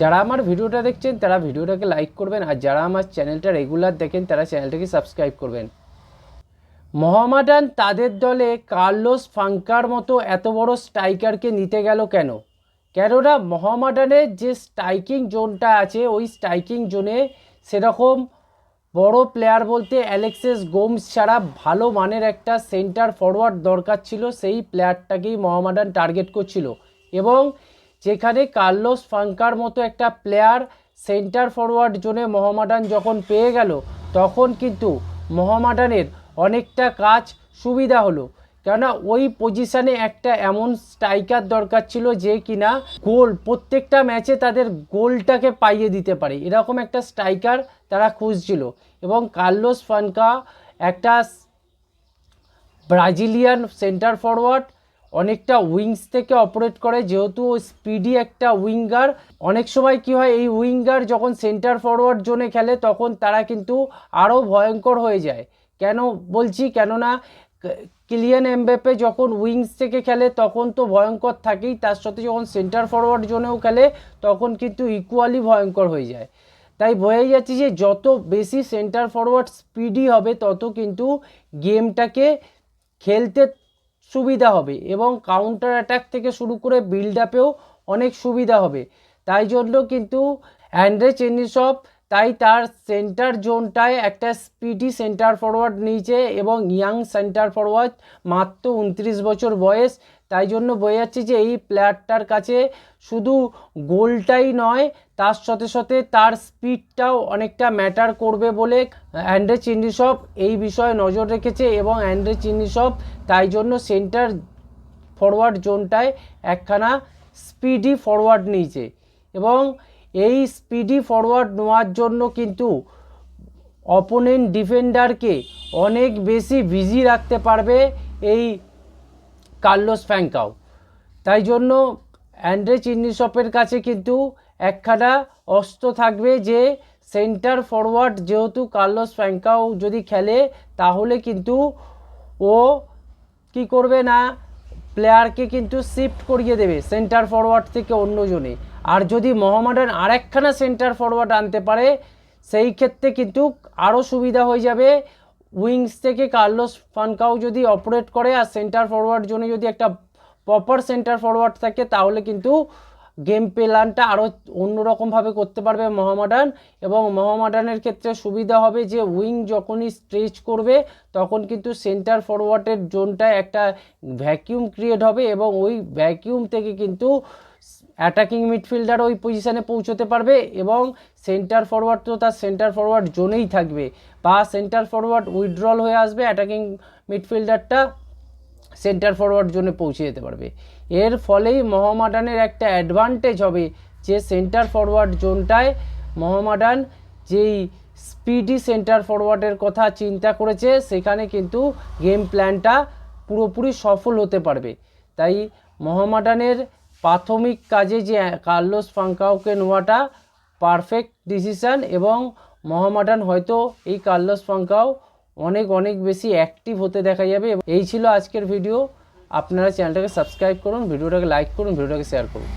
যারা আমার ভিডিওটা দেখছেন, তারা ভিডিওটাকে লাইক করবেন আর যারা আমার চ্যানেলটা রেগুলার দেখেন, তারা চ্যানেলটাকে সাবস্ক্রাইব করবেন। মোহামেডান তাদের দলে কার্লোস ফাঙ্কার মতো এত বড় স্ট্রাইকারকে নিতে গেল কেন? কেননা মোহামেডানের যে স্ট্রাইকিং জোনটা আছে, ওই স্ট্রাইকিং জোনে সেরকম বড় প্লেয়ার বলতে অ্যালেক্সেস গোমস ছাড়া ভালো মানের একটা সেন্টার ফরওয়ার্ড দরকার ছিল, সেই প্লেয়ারটাকেই মোহামেডান টার্গেট করছিল। এবং যেখানে কার্লোস ফাঙ্কার মতো একটা প্লেয়ার সেন্টার ফরওয়ার্ড জোনে মোহামেডান যখন পেয়ে গেল, তখন কিন্তু মোহামেডানের অনেকটা কাজ সুবিধা হলো। কেননা ওই পজিশানে একটা এমন স্ট্রাইকার দরকার ছিল যে কিনা গোল, প্রত্যেকটা ম্যাচে তাদের গোলটাকে পাইয়ে দিতে পারে। এরকম একটা স্ট্রাইকার তারা খুঁজছিল এবং কার্লোস ফানকা একটা ব্রাজিলিয়ান সেন্টার ফরওয়ার্ড অনেকটা উইংস থেকে অপারেট করে। যেহেতু ও স্পিডি একটা উইঙ্গার অনেক সময় কি হয়, এই উইঙ্গার যখন সেন্টার ফরওয়ার্ড জোনে খেলে, তখন তারা কিন্তু আরও ভয়ঙ্কর হয়ে যায়। কেন বলছি? কেননা কিলিয়ান এমবেপে যখন উইংস থেকে খেলে, তখন তো ভয়ঙ্কর থাকেই। তার সাথে যখন সেন্টার ফরওয়ার্ড জোনেও খেলে, তখন কিন্তু ইকুয়ালি ভয়ঙ্কর হয়ে যায়। তাই বোঝাই যাচ্ছে যে, যত বেশি সেন্টার ফরওয়ার্ড স্পিডি হবে, তত কিন্তু গেমটাকে খেলতে সুবিধা হবে এবং কাউন্টার অ্যাটাক থেকে শুরু করে বিল্ড আপেও অনেক সুবিধা হবে। তাই জন্য কিন্তু অ্যান্ড্রে চেনিসব তাই তার সেন্টার জোনটায় একটা স্পিডি সেন্টার ফরওয়ার্ড নিয়েছে এবং ইয়াং সেন্টার ফরওয়ার্ড, মাত্র উনত্রিশ বছর বয়স। তাই জন্য বোঝা যাচ্ছে যে এই প্লেয়ারটার কাছে শুধু গোলটাই নয়, তার সাথে সাথে তার স্পিডটাও অনেকটা ম্যাটার করবে বলে অ্যান্ড্রে চিন্নিসব এই বিষয়ে নজর রেখেছে এবং অ্যান্ড্রে চিন্নিসব তাই জন্য সেন্টার ফরওয়ার্ড জোনটায় একখানা স্পিডি ফরওয়ার্ড নিয়েছে। এবং এই স্পিডি ফরওয়ার্ড নেওয়ার জন্য কিন্তু অপোনেন্ট ডিফেন্ডারকে অনেক বেশি বিজি রাখতে পারবে এই কার্লোস ফ্যাঙ্কাও। তাই জন্য অ্যান্ড্রে চিন্নিসপের কাছে কিন্তু একখানা অস্ত্র থাকবে যে সেন্টার ফরওয়ার্ড যেহেতু কার্লোস ফ্যাঙ্কাও যদি খেলে তাহলে কিন্তু ও কি করবে না, প্লেয়ারকে কিন্তু শিফট করিয়ে দেবে সেন্টার ফরওয়ার্ড থেকে অন্যজনে। আর যদি মোহামেডান আরেকখানা সেন্টার ফরওয়ার্ড আনতে পারে, সেই ক্ষেত্রে কিন্তু আরও সুবিধা হয়ে যাবে। উইংস থেকে কার্লোস ফানকাও যদি অপারেট করে আর সেন্টার ফরওয়ার্ড জন্য যদি একটা প্রপার সেন্টার ফরওয়ার্ড থাকে, তাহলে কিন্তু গেম প্ল্যানটা আরও অন্যরকমভাবে করতে পারবে মোহামেডান। এবং মোহামেডানের ক্ষেত্রে সুবিধা হবে যে উইং যখনই স্ট্রেচ করবে, তখন কিন্তু সেন্টার ফরওয়ার্ডের জোনটায় একটা ভ্যাকিউম ক্রিয়েট হবে এবং ওই ভ্যাকিউম থেকে কিন্তু অ্যাটাকিং মিডফিল্ডার ওই পজিশানে পৌঁছতে পারবে এবং সেন্টার ফরওয়ার্ড তো তার সেন্টার ফরওয়ার্ড জোনেই থাকবে। বা সেন্টার ফরওয়ার্ড উইথড্রল হয়ে আসবে অ্যাটাকিং মিডফিল্ডারটা সেন্টার ফরওয়ার্ড জোনে পৌঁছে যেতে পারবে। এর ফলেই মোহামেডানের একটা অ্যাডভান্টেজ হবে যে সেন্টার ফরওয়ার্ড জোনটায় মোহামেডান যেই স্পিডি সেন্টার ফরওয়ার্ডের কথা চিন্তা করেছে, সেখানে কিন্তু গেম প্ল্যানটা পুরোপুরি সফল হতে পারবে। তাই মোহামেডানের প্রাথমিক কাজে যে কার্লোস ফাঙ্কাওকে নেওয়াটা পারফেক্ট ডিসিশান এবং মহামাডান হয়তো এই কার্লোস ফাঙ্কাও অনেক অনেক বেশি অ্যাক্টিভ হতে দেখা যাবে। এই ছিল আজকের ভিডিও। আপনারা চ্যানেলটাকে সাবস্ক্রাইব করুন, ভিডিওটাকে লাইক করুন, ভিডিওটাকে শেয়ার করুন।